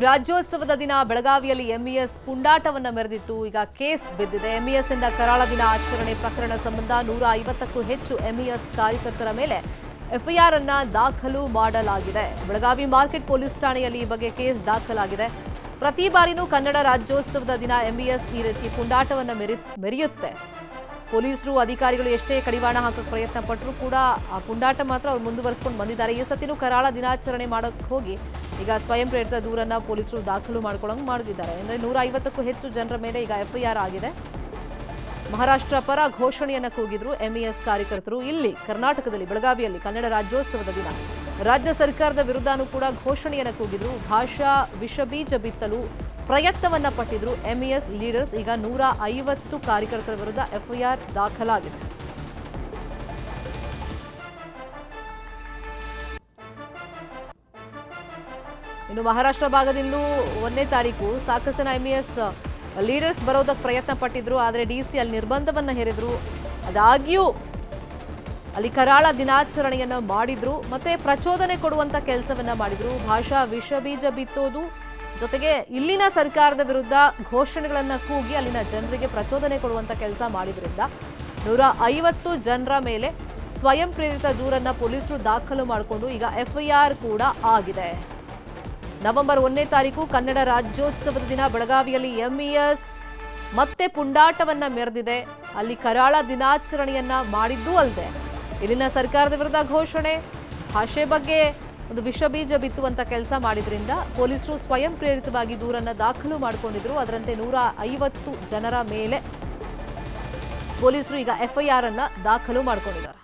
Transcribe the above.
ರಾಜ್ಯೋತ್ಸವದ ದಿನ ಬೆಳಗಾವಿಯಲ್ಲಿ ಎಂಇಎಸ್ ಪುಂಡಾಟವನ್ನ ಮೆರೆದಿತ್ತು. ಈಗ ಕೇಸ್ ಬಿದ್ದಿದೆ. ಎಂಇಎಸ್ ಇಂದ ಕರಾಳ ದಿನ ಆಚರಣೆ ಪ್ರಕರಣ ಸಂಬಂಧ ನೂರ ಐವತ್ತಕ್ಕೂ ಹೆಚ್ಚು ಎಂಇಎಸ್ ಕಾರ್ಯಕರ್ತರ ಮೇಲೆ ಎಫ್ಐಆರ್ ಅನ್ನ ದಾಖಲು ಮಾಡಲಾಗಿದೆ. ಬೆಳಗಾವಿ ಮಾರ್ಕೆಟ್ ಪೊಲೀಸ್ ಠಾಣೆಯಲ್ಲಿ ಈ ಬಗ್ಗೆ ಕೇಸ್ ದಾಖಲಾಗಿದೆ. ಪ್ರತಿ ಬಾರಿನೂ ಕನ್ನಡ ರಾಜ್ಯೋತ್ಸವದ ದಿನ ಎಂಇಎಸ್ ಈ ರೀತಿ ಪುಂಡಾಟವನ್ನು ಮೆರಿ, ಮೆರೆಯುತ್ತೆ. ಪೊಲೀಸರು, ಅಧಿಕಾರಿಗಳು ಎಷ್ಟೇ ಕಡಿವಾಣ ಹಾಕಕ್ಕೆ ಪ್ರಯತ್ನ ಪಟ್ಟರೂ ಕೂಡ ಆ ಪುಂಡಾಟ ಮಾತ್ರ ಅವ್ರು ಮುಂದುವರಿಸ್ಕೊಂಡು ಬಂದಿದ್ದಾರೆ. ಈ ಸತಿನೂ ಕರಾಳ ದಿನಾಚರಣೆ ಮಾಡೋಕ್ಕೆ ಹೋಗಿ ಈಗ ಸ್ವಯಂ ಪ್ರೇರಿತ ದೂರನ್ನು ಪೊಲೀಸರು ದಾಖಲು ಮಾಡ್ಕೊಳ್ಳೋಂಗೆ ಮಾಡಿದ್ದಾರೆ ಅಂದರೆ ನೂರ ಐವತ್ತಕ್ಕೂ ಹೆಚ್ಚು ಜನರ ಮೇಲೆ ಈಗ ಎಫ್ಐಆರ್ ಆಗಿದೆ. ಮಹಾರಾಷ್ಟ್ರ ಪರ ಘೋಷಣೆಯನ್ನು ಕೂಗಿದ್ರು ಎಂಇಎಸ್ ಕಾರ್ಯಕರ್ತರು. ಇಲ್ಲಿ ಕರ್ನಾಟಕದಲ್ಲಿ, ಬೆಳಗಾವಿಯಲ್ಲಿ ಕನ್ನಡ ರಾಜ್ಯೋತ್ಸವದ ದಿನ. ರಾಜ್ಯ ಸರ್ಕಾರದ ವಿರುದ್ಧನೂ ಕೂಡ ಘೋಷಣೆಯನ್ನು ಕೂಗಿದ್ರು. ಭಾಷಾ ವಿಷಬೀಜ ಬಿತ್ತಲು ಪ್ರಯತ್ನವನ್ನ ಪಟ್ಟಿದ್ರು ಎಂಇಎಸ್ ಲೀಡರ್ಸ್ ಈಗ ನೂರ ಐವತ್ತು ಕಾರ್ಯಕರ್ತರ ವಿರುದ್ಧ ಎಫ್ಐಆರ್ ದಾಖಲಾಗಿದೆ. ಇನ್ನು ಮಹಾರಾಷ್ಟ್ರ ಭಾಗದಿಂದ ಒಂದನೇ ತಾರೀಕು ಸಾಕಷ್ಟು ಜನ ಎಂಇಎಸ್ ಲೀಡರ್ಸ್ ಬರೋದಕ್ಕೆ ಪ್ರಯತ್ನ ಪಟ್ಟಿದ್ರು. ಆದರೆ ಡಿ ಸಿ ಅಲ್ಲಿ ನಿರ್ಬಂಧವನ್ನ ಹೇರಿದ್ರು. ಅದಾಗ್ಯೂ ಅಲ್ಲಿ ಕರಾಳ ದಿನಾಚರಣೆಯನ್ನ ಮಾಡಿದ್ರು. ಮತ್ತೆ ಪ್ರಚೋದನೆ ಕೊಡುವಂತ ಕೆಲಸವನ್ನ ಮಾಡಿದ್ರು. ಭಾಷಾ ವಿಷಬೀಜ ಬಿತ್ತೋದು ಜೊತೆಗೆ ಇಲ್ಲಿನ ಸರ್ಕಾರದ ವಿರುದ್ಧ ಘೋಷಣೆಗಳನ್ನು ಕೂಗಿ ಅಲ್ಲಿನ ಜನರಿಗೆ ಪ್ರಚೋದನೆ ಕೊಡುವಂತ ಕೆಲಸ ಮಾಡಿದ್ರಿಂದ ನೂರ ಐವತ್ತು ಜನರ ಮೇಲೆ ಸ್ವಯಂ ಪ್ರೇರಿತ ದೂರನ್ನ ಪೊಲೀಸರು ದಾಖಲು ಮಾಡಿಕೊಂಡು ಈಗ ಎಫ್ಐಆರ್ ಕೂಡ ಆಗಿದೆ. ನವೆಂಬರ್ ಒಂದನೇ ತಾರೀಕು ಕನ್ನಡ ರಾಜ್ಯೋತ್ಸವದ ದಿನ. ಬೆಳಗಾವಿಯಲ್ಲಿ ಎಂಇಎಸ್ ಮತ್ತೆ ಪುಂಡಾಟವನ್ನ ಮೆರೆದಿದೆ. ಅಲ್ಲಿ ಕರಾಳ ದಿನಾಚರಣೆಯನ್ನ ಮಾಡಿದ್ದೂ ಅಲ್ಲದೆ ಇಲ್ಲಿನ ಸರ್ಕಾರದ ವಿರುದ್ಧ ಘೋಷಣೆ. ಭಾಷೆ ಬಗ್ಗೆ ಒಂದು ವಿಷಬೀಜ ಬಿತ್ತುವಂತ ಕೆಲಸ ಮಾಡಿದ್ರಿಂದ ಪೊಲೀಸರು ಸ್ವಯಂ ಪ್ರೇರಿತವಾಗಿ ದೂರನ್ನ ದಾಖಲು ಮಾಡಿಕೊಂಡಿದ್ರು. ಅದರಂತೆ ನೂರ ಐವತ್ತು ಜನರ ಮೇಲೆ ಪೊಲೀಸರು ಈಗ ಎಫ್ಐಆರ್ ಅನ್ನ ದಾಖಲು ಮಾಡಿಕೊಂಡಿದ್ದಾರೆ.